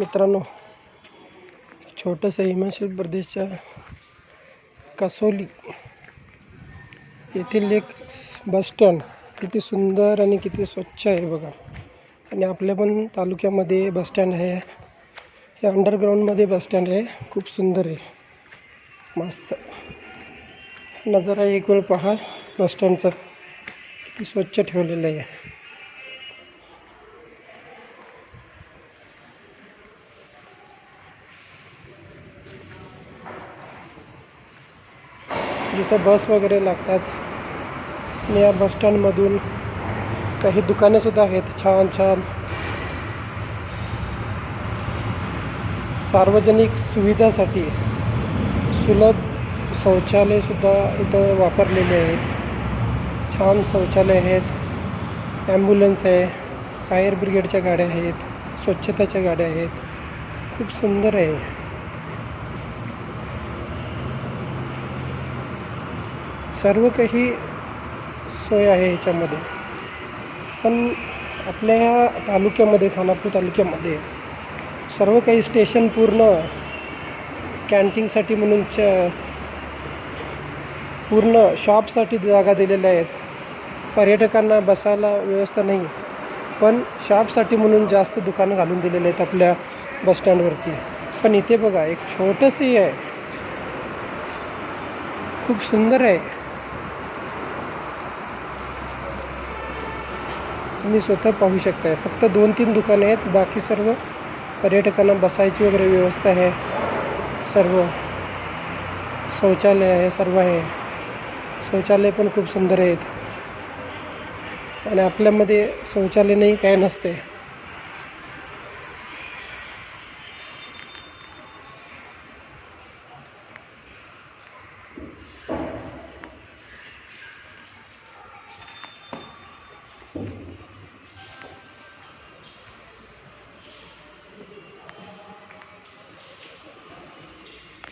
मित्रांनो छोटंसं हिमाचल प्रदेशच्या कसोली येथील एक बस स्टँड किती सुंदर आणि किती स्वच्छ आहे बघा. आणि आपल्या पण तालुक्यामध्ये बस स्टँड आहे. हे अंडरग्राऊंडमध्ये बस स्टँड आहे. खूप सुंदर आहे. मस्त. नजारा एक वेळ पहा. बस स्टँडचा किती स्वच्छ ठेवलेलं आहे. जिथं बस वगैरे लागतात. आणि या बस स्टँडमधून काही दुकानेसुद्धा आहेत. छान छान. सार्वजनिक सुविधासाठी सुलभ शौचालयसुद्धा इथं वापरलेले आहेत. छान शौचालय आहेत. ॲम्ब्युलन्स आहे. फायर ब्रिगेडच्या गाड्या आहेत. स्वच्छताच्या गाड्या आहेत. खूप सुंदर आहे. सर्व काही सोय आहे ह्याच्यामध्ये पण आपल्या ह्या तालुक्यामध्ये खानापूर तालुक्यामध्ये सर्व काही स्टेशन पूर्ण कॅन्टीनसाठी म्हणून च पूर्ण शॉपसाठी जागा दिलेल्या आहेत. पर्यटकांना बसायला व्यवस्था नाही पण शॉपसाठी म्हणून जास्त दुकानं घालून दिलेले आहेत आपल्या बसस्टँडवरती पण इथे बघा एक छोटंसंही आहे. खूप सुंदर आहे. तुम्ही स्वतः पाहू शकताय. फक्त दोन तीन दुकाने आहेत. बाकी सर्व पर्यटकांना बसायची वगैरे व्यवस्था आहे. सर्व शौचालय आहे सर्व आहे. शौचालय पण खूप सुंदर आहेत. आणि आपल्यामध्ये शौचालय नाही काय नसते.